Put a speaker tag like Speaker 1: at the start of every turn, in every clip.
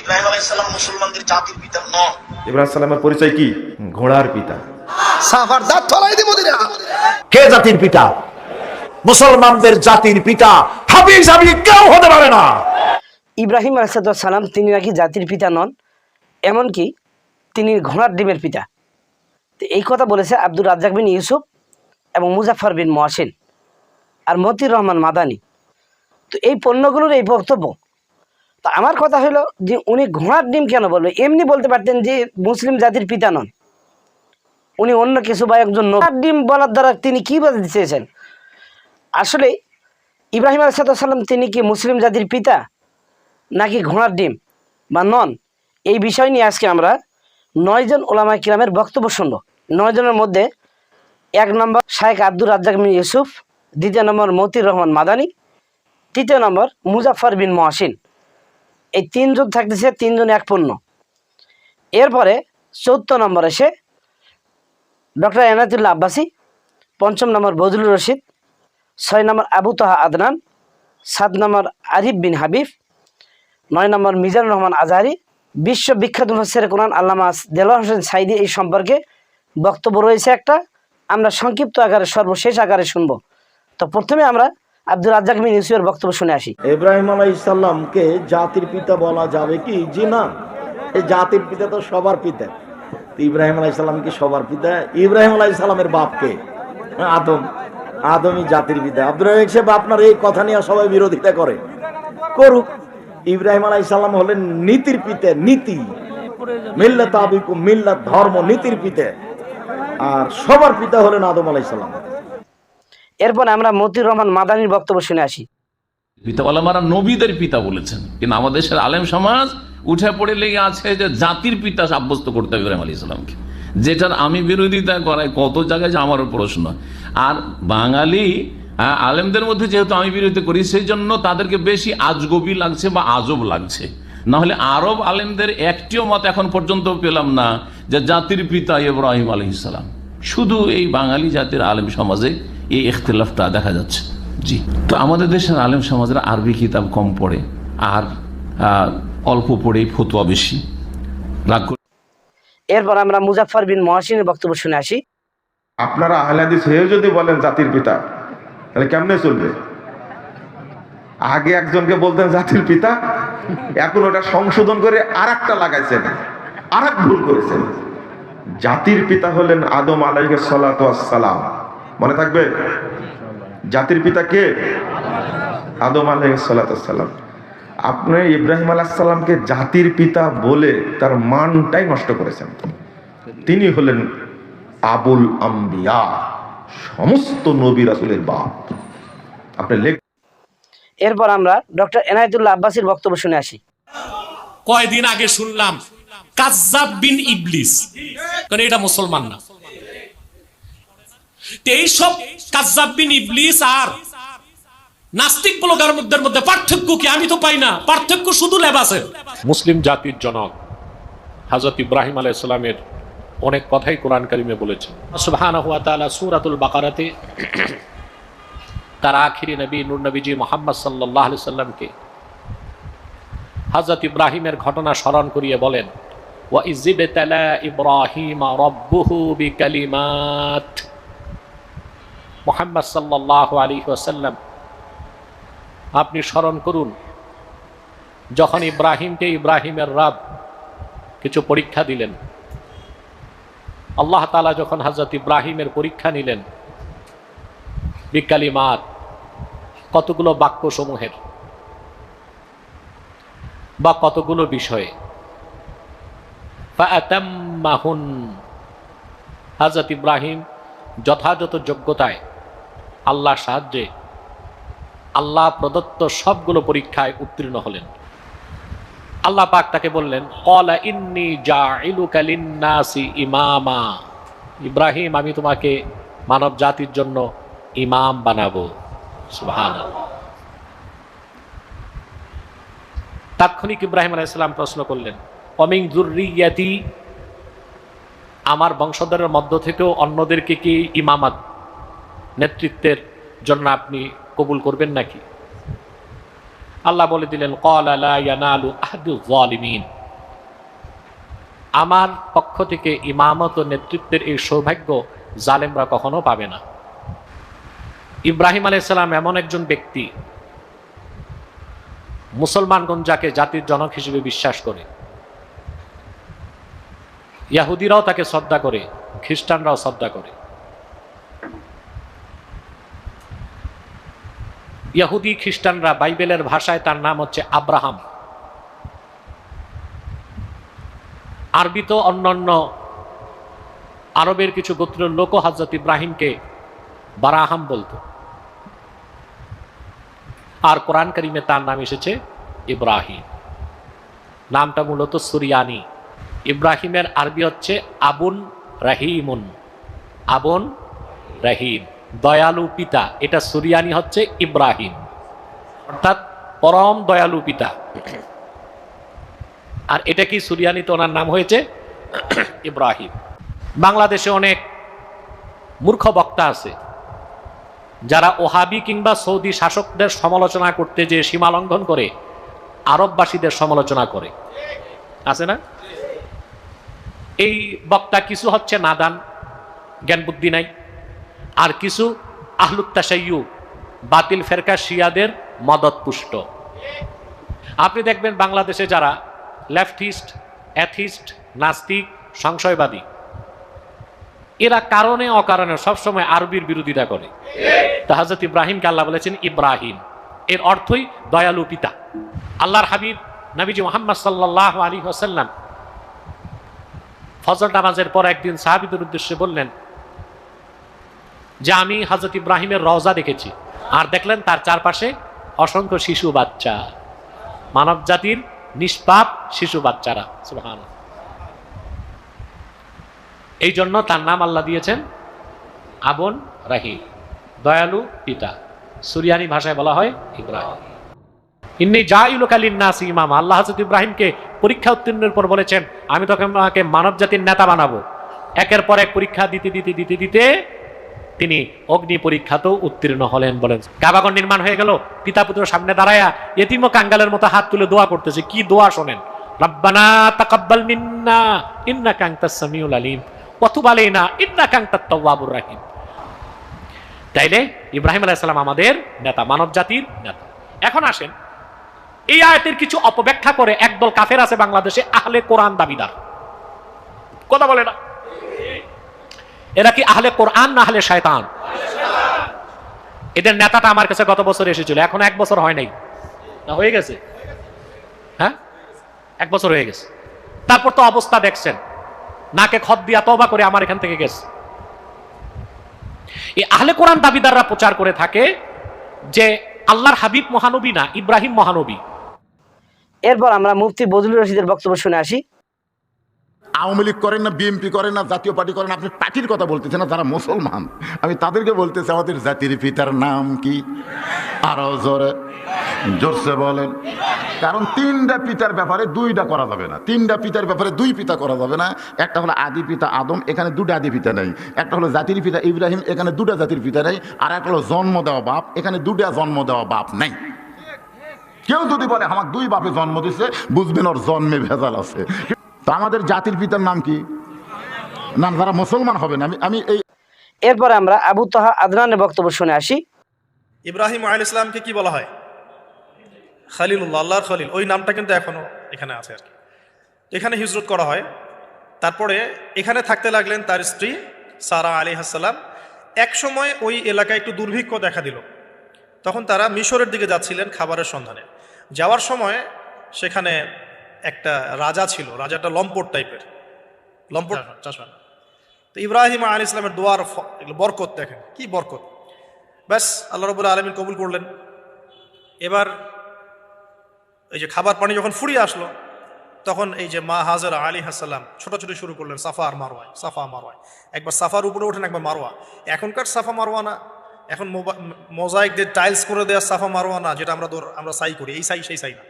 Speaker 1: ইব্রাহিম মুসলমানদের জাতির পিতা নন।
Speaker 2: ইব্রাহিম সালামের পরিচয় কি? ঘোড়ার পিতা।
Speaker 3: সাফার দাঁত ফলাই দিব
Speaker 4: কে জাতির পিতা? মুসলমানদের জাতির পিতা কেউ হতে পারে না।
Speaker 5: ইব্রাহিম আলসালাম তিনি নাকি জাতির পিতা নন? এমনকি তিনি ঘোড়ার ডিমের পিতা। তো এই কথা বলেছে আব্দুর রাজ্জাক বিন ইউসুফ এবং মুজাফর বিন মহাসিন আর মতির রহমান মাদানি। তো এই পণ্যগুলোর এই বক্তব্য তো আমার কথা হলো যে উনি ঘোড়ার ডিম কেন বলবে এমনি বলতে পারতেন যে মুসলিম জাতির পিতা নন। উনি অন্য কিছু বা একজন। ঘোড়ার ডিম বলার দ্বারা তিনি কী বলতে চেয়েছেন? আসলে ইব্রাহিম আলসালাম তিনি কি মুসলিম জাতির পিতা নাকি ঘোড়ার ডিম বা নন? এই বিষয় নিয়ে আজকে আমরা নয়জন ওলামা কিরামের বক্তব্য শুনব। নয়জনের মধ্যে এক নম্বর শায়েখ আব্দুর রাজ্জাক ইউসুফ, দ্বিতীয় নম্বর মতির রহমান মাদানি, তৃতীয় নম্বর মুজাফর বিন মহাসিন। এই তিনজন থাকতেছে, তিনজন এক পণ্য। এরপরে চৌদ্দ নম্বর এসে ডক্টর এনায়তুল্লাহ আব্বাসী, পঞ্চম নম্বর বজলুর রশিদ, ছয় নম্বর আবু তাহা আদনান, সাত নম্বর আরিফ বিন হাবিব, নয় নম্বর মিজানুর রহমান আজহারি বিশ্ব বিখ্যাত মুফাসসির কোরআন আল্লামা দেলোয়ার হোসেন সাইদি এই সম্পর্কে বক্তব্য রয়েছে একটা। আমরা সংক্ষিপ্ত আকারে, সর্বশেষ আকারে শুনব। তো প্রথমে আমরা আব্দুল রাজ্জাক বিন ইউসুফের বক্তব্য শুনে আসি।
Speaker 2: ইব্রাহিম আলাইসাল্লামকে জাতির পিতা বলা যাবে কি? জি না। এই জাতির পিতা তো সবার পিতা। ইব্রাহিম আলাইসাল্লাম কি সবার পিতা? ইব্রাহিম আলাইসাল্লামের বাপকে আদম। আদমই জাতির পিতা। আব্দুল রাজাক সাহেব, আপনার এই কথা নিয়ে সবাই বিরোধিতা করে। করুক। ইব্রাহিম আলাইসাল্লাম হলেন নীতির পিতা, নীতি। মিল্লাত আবিকুম, মিল্লাত ধর্ম, নীতির পিতা। আর সবার পিতা হলেন আদম আলাইসাল্লাম
Speaker 5: এরপর আমরা মতিউর রহমান মাদানির বক্তব্য শুনে আসি।
Speaker 6: পিতা ওলামারা নবীদের পিতা বলেছেন, কিন্তু আমাদের দেশের আলেম সমাজ উঠে পড়ে লেগে আছে যে জাতির পিতা সাব্যস্ত করতে হবে ইব্রাহিম আলী ইসলামকে যেটার আমি বিরোধিতা করাই, কত জায়গায় যে আমারও প্রশ্ন। আর বাঙালি আলেমদের মধ্যে যেহেতু আমি বিরোধিতা করি, সেই জন্য তাদেরকে বেশি আজগবি লাগছে বা আজব লাগছে। না হলে আরব আলেমদের একটিও মত এখন পর্যন্ত পেলাম না যে জাতির পিতা ইব্রাহিম ইসলাম শুধু এই বাঙালি জাতির আলেম সমাজে এই ইখতলাফটা দেখা যাচ্ছে। জি। তো আমাদের দেশের আলেম সমাজের আরবি কিতাব কম পড়ে আর অল্প পড়ে ফতুয়া বেশি। রাগ
Speaker 5: এরপর আমরা মুজাফর বিন মহাসিনের বক্তব্য শুনে আসি।
Speaker 2: আপনারা আহলাদিস হয়েও যদি বলেন জাতির পিতা তাহলে কেমনে চলবে? আগে একজনকে বলতেন জাতির পিতা এখন ওটা সংশোধন করে আর একটা লাগাইছেন আর এক ভুল করেছেন। জাতির পিতা হলেন আদম আলাইহ সালাম মনে থাকবে? জাতির পিতা কে? আদম আলাইহ সালাম আপনি ইব্রাহিম আলাহিসাল্লামকে জাতির পিতা বলে তার মানটাই নষ্ট করেছেন। তিনি হলেন আবুল আম্বিয়া সমস্ত নবী রাসুলের বাপ। আপনি লেখ
Speaker 5: এরপর আমরা ডক্টর এনায়তুল্লাহ আব্বাসীর বক্তব্য শুনে আসি।
Speaker 7: কয়দিন আগে শুনলাম বিন ইবলিস। কারণ এটা মুসলমান না? বিন ইবলিস আর নাস্তিক ব্লগার মধ্যে পার্থক্য কি? আমি তো পাই না। পার্থক্য শুধু লেবাসের
Speaker 8: মুসলিম জাতির জনক হজরত ইব্রাহিম আলাইসালামের অনেক কথাই কোরআন কারিমে বলেছেন। সুবহান হুয়া তাআলা সূরাতুল বাকারাতে তার আখিরি নবী নূর নবীজি মোহাম্মদ সাল্লাহ আলি সাল্লামকে হজরত ইব্রাহিমের ঘটনা স্মরণ করিয়ে বলেন মোহাম্মদ আপনি স্মরণ করুন, যখন ইব্রাহিমকে ইব্রাহিমের রব কিছু পরীক্ষা দিলেন, আল্লাহ তালা যখন হজরত ইব্রাহিমের পরীক্ষা নিলেন, বিকালিমাত কতগুলো বাক্য সমূহের বা কতগুলো বিষয়ে ফাআতাম্মাহুন। হজরত ইব্রাহিম যথাযথ যোগ্যতায় আল্লাহর সাহায্যে আল্লাহ প্রদত্ত সবগুলো পরীক্ষায় উত্তীর্ণ হলেন। আল্লাহ পাক তাকে বললেন কলা ইন্নি জাইলুকা লিন্নাসি ইমামা। ইব্রাহিম, আমি তোমাকে মানব জাতির জন্য ইমাম বানাবো। তাৎক্ষণিক ইব্রাহিম আলাইসালাম প্রশ্ন করলেন অমিং জুরিয়াতি আমার বংশধরের মধ্য থেকেও অন্যদেরকে কি ইমামাত নেতৃত্বের জন্য আপনি কবুল করবেন নাকি? আল্লাহ বলে দিলেন, "ক্বালা লা ইয়ানালু আহদু যালিমিন।" আমার পক্ষ থেকে ইমামত ও নেতৃত্বের এই সৌভাগ্য জালেমরা কখনো পাবে না। ইব্রাহিম আলাইসালাম এমন একজন ব্যক্তি, মুসলমানগণ যাকে জাতির জনক হিসেবে বিশ্বাস করে। ইয়াহুদিরাও তাকে শ্রদ্ধা করে, খ্রিস্টানরাও শ্রদ্ধা করে। ইয়াহুদি খ্রিস্টানরা বাইবেলের ভাষায় তার নাম হচ্ছে আব্রাহাম। আরবিত অন্যান্য আরবের কিছু গোত্রের লোক হজরত ইব্রাহিমকে বারাহাম বলতো। আর কোরআন করিমে তার নাম এসেছে ইব্রাহিম। নামটা মূলত সুরিয়ানি। ইব্রাহিমের আরবি হচ্ছে আবুন রাহিমুন। আবুন রাহিম। দয়ালু পিতা। এটা সুরিয়ানি হচ্ছে ইব্রাহিম। অর্থাৎ পরম দয়ালু পিতা। আর এটা কি সুরিয়ানিতে ওনার নাম হয়েছে? ইব্রাহিম। বাংলাদেশে অনেক মূর্খ বক্তা আছে, যারা ওহাবি কিংবা সৌদি শাসকদের সমালোচনা করতে যে সীমা লঙ্ঘন করে, আরববাসীদের সমালোচনা করে। আছে না? এই বক্তা কিছু হচ্ছে নাদান জ্ঞান বুদ্ধি নাই। আর কিছু আহলুত্তাসাইয়ু বাতিল ফেরকা শিয়াদের মদত পুষ্ট। আপনি দেখবেন বাংলাদেশে যারা লেফটিস্ট, অ্যাথিস্ট, নাস্তিক, সংশয়বাদী, এরা কারণে অকারণে সবসময় আরবির বিরোধিতা করে। তা হাজরত ইব্রাহিমকে আল্লাহ বলেছেন ইব্রাহিম। এর অর্থই দয়ালু পিতা। আল্লাহর হাবিব নবীজি মোহাম্মদ সাল্লাহ আলী হাসাল্লাম ফজর নামাজের পর একদিন সাহাবিদের উদ্দেশ্যে বললেন, যে আমি হজরত ইব্রাহিমের রওজা দেখেছি, আর দেখলেন তার চারপাশে অসংখ্য শিশু বাচ্চা, মানব জাতির নিষ্পাপ শিশু বাচ্চারা। সুবহান এই জন্য তার নাম আল্লাহ দিয়েছেন আবন রাহি দয়ালু পিতা। সুরিয়ানি ভাষায় বলা হয় ইব্রাহিম। ইন্নি যা ইলুকালিন নাস ইমাম। আল্লাহ হাজরত ইব্রাহিমকে পরীক্ষা উত্তীর্ণের পর বলেছেন, আমি তোকে আমাকে মানব জাতির নেতা বানাবো। একের পর এক পরীক্ষা দিতে দিতে দিতে দিতে তিনি অগ্নি পরীক্ষাতেও উত্তীর্ণ হলেন বলেন। কাবাগর নির্মাণ হয়ে গেল, পিতা পুত্র সামনে দাঁড়ায়া এতিম কাঙ্গালের মতো হাত তুলে দোয়া করতেছে। কি দোয়া শোনেন? রব্বানা তাকাব্বাল মিন্না, ইন্নাকা আনতাস সামিউল আলিম। আলাইনা, ইন্নাকা আনতাত রাহিম। তাইলে ইব্রাহিম আলাইহিস আমাদের নেতা মানব জাতির নেতা। এখন আসেন এই আয়াতের কিছু অপব্যাখ্যা করে একদল কাফের আছে বাংলাদেশে, আহলে কোরআন দাবিদার। কথা বলে না? এরা কি আহলে কোরআন না আহলে শয়তান? এদের নেতাটা আমার কাছে গত বছর এসেছিল, এখন এক বছর হয় নাই। না, হয়ে গেছে? হ্যাঁ? এক বছর হয়ে গেছে। তারপর তো অবস্থা দেখছেন, নাকে খত দিয়া তবা করে আমার এখান থেকে গেছে। এই আহলে কোরআন দাবিদাররা প্রচার করে থাকে যে আল্লাহর হাবিব মহানবী না, ইব্রাহিম মহানবী।
Speaker 5: এরপর আমরা মুফতি বজলুর রশিদের বক্তব্য শুনে আসি।
Speaker 9: আওয়ামী লীগ করেন না, বিএনপি করেন না, জাতীয় পার্টি করেন আপনি পার্টির কথা বলতেছেন না তারা মুসলমান। আমি তাদেরকে বলতেছি, আমাদের জাতির পিতার নাম কি? আরও জোরে, জোরসে বলেন। কারণ তিনটা পিতার ব্যাপারে দুইটা করা যাবে না। তিনটা পিতার ব্যাপারে দুই পিতা করা যাবে না। একটা হলো আদি পিতা আদম, এখানে দুটা আদি পিতা নেই। একটা হলো জাতির পিতা ইব্রাহিম, এখানে দুটা জাতির পিতা নেই। আর একটা হলো জন্ম দেওয়া বাপ, এখানে দুটা জন্ম দেওয়া বাপ নেই। কেউ যদি বলে আমার দুই বাপে জন্ম দিছে বুঝবেন ওর জন্মে ভেজাল আছে। তো আমাদের জাতির পিতার নাম কি? না যারা মুসলমান হবেন আমি আমি এই
Speaker 5: এরপরে আমরা আবু তাহা আদনানের বক্তব্য শুনে আসি।
Speaker 1: ইব্রাহিম আল ইসলামকে কি বলা হয়? খালিলুল্লাহ আল্লাহর খলিল। ওই নামটা কিন্তু এখনও এখানে আছে আর কি। এখানে হিজরত করা হয়। তারপরে এখানে থাকতে লাগলেন তার স্ত্রী সারা আলী হাসাল্লাম এক সময় ওই এলাকায় একটু দুর্ভিক্ষ দেখা দিল। তখন তারা মিশরের দিকে যাচ্ছিলেন খাবারের সন্ধানে। যাওয়ার সময় সেখানে একটা রাজা ছিল রাজাটা লম্পট টাইপের। লম্পট চাষান তো ইব্রাহিম আলী ইসলামের দোয়ার বরকত দেখেন কি বরকত। ব্যাস আল্লাহ রবুল আলমিন কবুল করলেন। এবার এই যে খাবার পানি যখন ফুরিয়ে আসলো তখন এই যে মা হাজার আলী হাসাল্লাম ছোটাছুটি শুরু করলেন সাফা আর মারোয়ায় সাফা মারোয়ায় একবার সাফার উপরে ওঠেন একবার মারোয়া এখনকার সাফা মারোয়া না এখন মোজাইক দিয়ে টাইলস করে দেওয়া সাফা মারোয়া না, যেটা আমরা আমরা সাই করি, এই সাই সেই সাই না।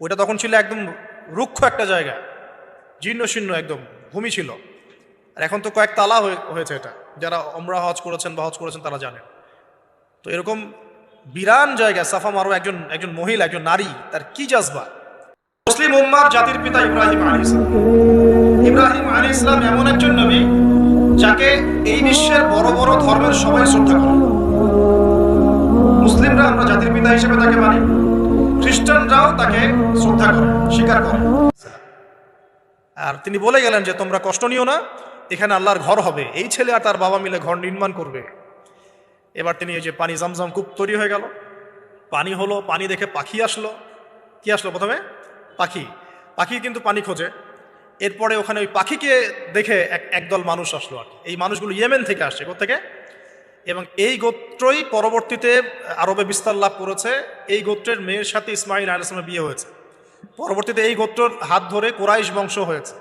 Speaker 1: ওইটা তখন ছিল একদম রুক্ষ একটা জায়গা, জীর্ণ শীর্ণ একদম, ভূমি ছিল। আর এখন তো কয়েক তালা হয়ে- হয়েছে এটা, যারা অমরা হজ করেছেন বা হজ করেছেন তারা জানেন। তো এরকম বিরান জায়গা, সাফা মারো একজন একজন মহিলা, একজন নারী, তার কি জাজবা? মুসলিম উম্মার জাতির পিতা ইব্রাহিম আলী ইসলাম ইব্রাহিম আলী ইসলাম এমন একজন নবী, যাকে এই বিশ্বের বড় বড় ধর্মের সবাই শ্রদ্ধা করে। মুসলিমরা আমরা জাতির পিতা হিসেবে তাকে মানি। খ্রিস্টানরাও তাকে শ্রদ্ধা করে, স্বীকার করে। আর তিনি বলে গেলেন যে, তোমরা কষ্ট নিও না, এখানে আল্লাহর ঘর হবে। এই ছেলে আর তার বাবা মিলে ঘর নির্মাণ করবে। এবার তিনি এই যে পানি জমজম কূপ তৈরি হয়ে গেল। পানি হলো, পানি দেখে পাখি আসলো। কি আসলো প্রথমে? পাখি। পাখি কিন্তু পানি খোঁজে। এরপরে ওখানে ওই পাখিকে দেখে এক একদল মানুষ আসলো আর এই মানুষগুলো ইয়েমেন থেকে আসছে। থেকে এবং এই গোত্রই পরবর্তীতে আরবে বিস্তার লাভ করেছে। এই গোত্রের মেয়ের সাথে ইসমাইল আলাইসলামের বিয়ে হয়েছে। পরবর্তীতে এই গোত্রর হাত ধরে কোরাইশ বংশ হয়েছে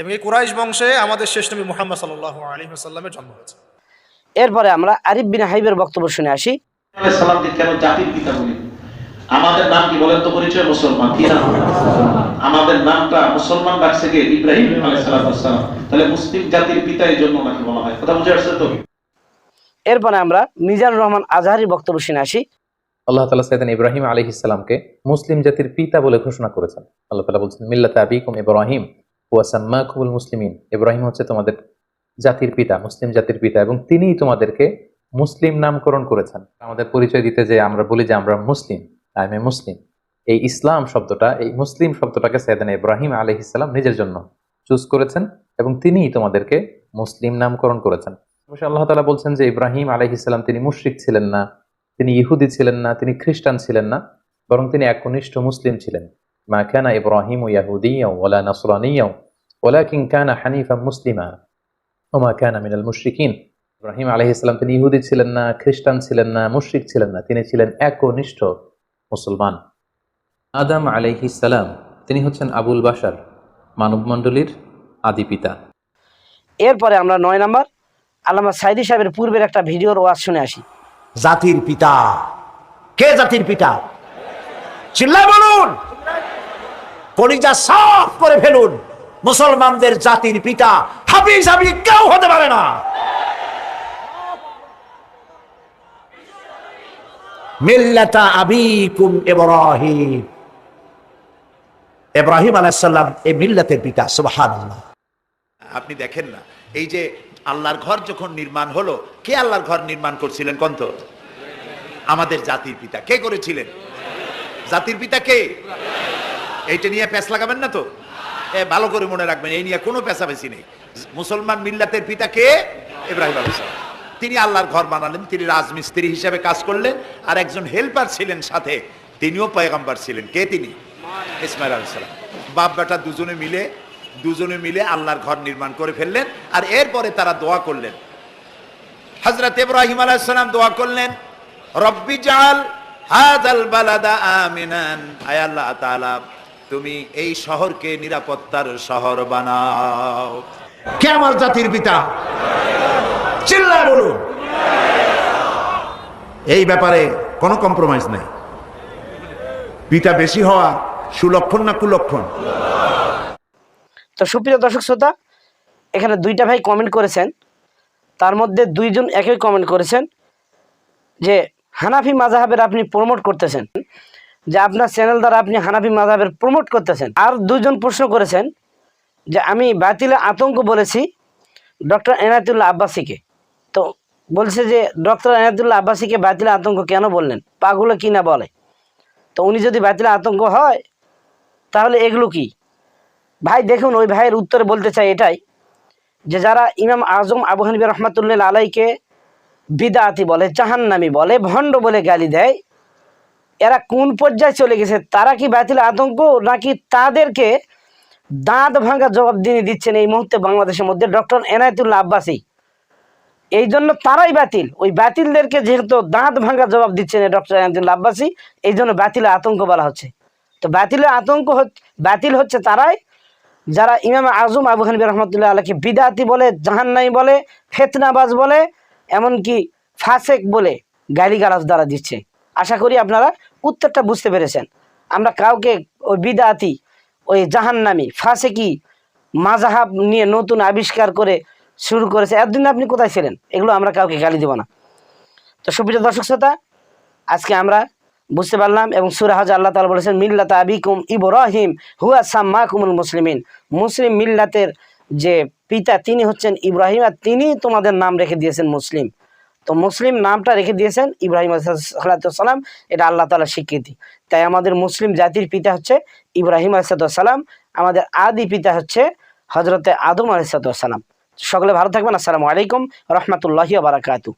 Speaker 1: এবং এই কোরাইশ বংশে আমাদের শেষ নবী মোহাম্মদ সাল্লাহ আলী সাল্লামের জন্ম হয়েছে।
Speaker 5: এরপরে আমরা আরিফ বিন হাইবের বক্তব্য শুনে আসি।
Speaker 10: সালামকে কেন জাতির পিতা বলি? আমাদের নাম কি বলেন তো পরিচয়? মুসলমান। কি নাম? আমাদের নামটা মুসলমান রাখছে কে? ইব্রাহিম আলাইসালাম তাহলে মুসলিম জাতির পিতা এই জন্য নাকি বলা হয়? কথা বুঝে আসছে তো?
Speaker 5: এরপরে আমরা মিজানুর রহমান আজহারির বক্তব্য শুনে আসি।
Speaker 11: আল্লাহ তালা সাইদান ইব্রাহিম আলী ইসলামকে মুসলিম জাতির পিতা বলে ঘোষণা করেছেন। আল্লাহ তালা বলছেন, মিল্লাত আবিকুম ইব্রাহিম ওয়াসাম্মা খুবুল মুসলিমিন। ইব্রাহিম হচ্ছে তোমাদের জাতির পিতা, মুসলিম জাতির পিতা, এবং তিনিই তোমাদেরকে মুসলিম নামকরণ করেছেন। আমাদের পরিচয় দিতে যে আমরা বলি যে আমরা মুসলিম, আই এম এ মুসলিম। এই ইসলাম শব্দটা, এই মুসলিম শব্দটাকে সাইদান ইব্রাহিম আলী ইসলাম নিজের জন্য চুজ করেছেন, এবং তিনিই তোমাদেরকে মুসলিম নামকরণ করেছেন। অবশ্যই আল্লাহ তালা বলছেন যে ইব্রাহিম আলহ ইসলাম তিনি মুশরিক ছিলেন না, তিনি ইহুদি ছিলেন না, তিনি খ্রিস্টান ছিলেন না, বরং তিনি একনিষ্ঠ মুসলিম ছিলেন। মা কানা ইব্রাহিম ইয়াহুদিয়াও ওয়ালা নাসরানিয়াও, ওয়ালাকিন কানা হানিফা মুসলিমা ওমা কানা মিনাল মুশরিকিন। ইব্রাহিম আলহ ইসলাম তিনি ইহুদি ছিলেন না, খ্রিস্টান ছিলেন না, মুশরিক ছিলেন না, তিনি ছিলেন একনিষ্ঠ মুসলমান। আদাম আলাইহিসালাম তিনি হচ্ছেন আবুল বাশার, মানবমণ্ডলীর আদি পিতা।
Speaker 5: এরপরে আমরা নয় নাম্বার আল্লামা সাইদি সাহেবের পূর্বের একটা ভিডিওর ওয়াজ শুনে আসি।
Speaker 4: জাতির পিতা। কে জাতির পিতা? চিল্লায় বলুন। কলিজা সাফ করে ফেলুন। মুসলমানদের জাতির পিতা হাবিজ হাবি কেউ হতে পারে না। মিল্লাতা আবিকুম ইব্রাহিম। ইব্রাহিম আলাইসাল্লাম এই মিল্লাতের পিতা সুবহানাল্লাহ।
Speaker 12: আপনি দেখেন না এই যে আল্লাহর ঘর যখন নির্মাণ হলো, কে আল্লাহর ঘর নির্মাণ করছিলেন কন্ত? আমাদের জাতির পিতা। কে করেছিলেন? জাতির পিতা কে? এইটা নিয়ে প্যাঁচ লাগাবেন না তো? এ, ভালো করে মনে রাখবেন, এই নিয়ে কোনো পেঁচাপেচি নেই। মুসলমান মিল্লাতের পিতা কে? আলাইহিস তিনি আল্লাহর ঘর বানালেন, তিনি রাজমিস্ত্রি হিসেবে কাজ করলেন, আর একজন হেল্পার ছিলেন সাথে, তিনিও পয়গাম্বার ছিলেন। কে তিনি? ইসমাইল আলাইসালাম বাপ বেটা দুজনে মিলে দুজনে মিলে আল্লাহর ঘর নির্মাণ করে ফেললেন আর এরপরে তারা দোয়া করলেন। হজরত ইব্রাহিম আলাইসালাম দোয়া করলেন, রব্বি জাল হাদাল বালাদা আমিনান। আয় আল্লাহ তাআলা, তুমি এই শহরকে নিরাপত্তার শহর বানাও।
Speaker 4: কে আমার জাতির পিতা? চিল্লায় বলুন।
Speaker 9: এই ব্যাপারে কোনো কম্প্রোমাইজ নেই। পিতা বেশি হওয়া সুলক্ষণ না কুলক্ষণ?
Speaker 5: তো সুপ্রিয় দর্শক শ্রোতা, এখানে দুইটা ভাই কমেন্ট করেছেন। তার মধ্যে দুইজন একই কমেন্ট করেছেন যে, হানাফি মাজাহাবের আপনি প্রমোট করতেছেন, যে আপনার চ্যানেল দ্বারা আপনি হানাফি মাজাহাবের প্রমোট করতেছেন। আর দুইজন প্রশ্ন করেছেন যে, আমি বাতিলে আতঙ্ক বলেছি ডক্টর এনায়তুল্লাহ আব্বাসীকে। তো বলছে যে, ডক্টর এনায়তুল্লাহ আব্বাসীকে বাতিলে আতঙ্ক কেন বললেন? পাগুলো কি না বলে। তো উনি যদি বাতিলে আতঙ্ক হয়, তাহলে এগুলো কি? ভাই দেখুন, ওই ভাইয়ের উত্তরে বলতে চাই এটাই, যে যারা ইমাম আজম আবু হানিফা রহমাতুল্লাহ আলাইকে বিদাতি বলে, জাহান্নামি বলে, ভণ্ড বলে গালি দেয়, এরা কোন পর্যায়ে চলে গেছে, তারা কি বাতিল আতঙ্ক নাকি তাদেরকে দাঁত ভাঙা জবাব দিয়ে দিচ্ছেন এই মুহূর্তে বাংলাদেশের মধ্যে ডক্টর এনায়তুল্লাহ আব্বাসী। এই জন্য তারাই বাতিল, ওই বাতিলদেরকে যেহেতু দাঁত ভাঙা জবাব দিচ্ছেন ডক্টর এনায়তুল্লাহ আব্বাসী, এই জন্য বাতিল আতঙ্ক বলা হচ্ছে। তো বাতিলের আতঙ্ক বাতিল হচ্ছে তারাই যারা ইমাম আজম আবু হানিফা রহমতুল্লাহ আলাকে বিদাতি বলে জাহান্নাই বলে, ফেতনাবাজ বলে, এমনকি ফাসেক বলে গালিগালাজ দ্বারা দিচ্ছে। আশা করি আপনারা উত্তরটা বুঝতে পেরেছেন। আমরা কাউকে ওই বিদাতি, ওই জাহান্নামি, ফাসেকি মাজাহাব নিয়ে নতুন আবিষ্কার করে শুরু করেছে, এতদিন আপনি কোথায় ছিলেন? এগুলো আমরা কাউকে গালি দেব না। তো সুপ্রিয় দর্শক শ্রোতা, আজকে আমরা বুঝতে পারলাম এবং সুরা হজ আল্লাহ তালা বলেছেন, মিল্লাত আবিকুম ইব্রাহিম, হুয়া সাম্মা কুমুল মুসলিমিন। মুসলিম মিল্লাতের যে পিতা, তিনি হচ্ছেন ইব্রাহিম আর তিনি তোমাদের নাম রেখে দিয়েছেন মুসলিম। তো মুসলিম নামটা রেখে দিয়েছেন ইব্রাহিম সালাম এটা আল্লাহ তালা স্বীকৃতি। তাই আমাদের মুসলিম জাতির পিতা হচ্ছে ইব্রাহিম আলসালাম আমাদের আদি পিতা হচ্ছে হজরতে আদম আলসালাম সকলে ভালো থাকবেন, আসসালামু আলাইকুম রহমতুল্লাহি বারাকাতু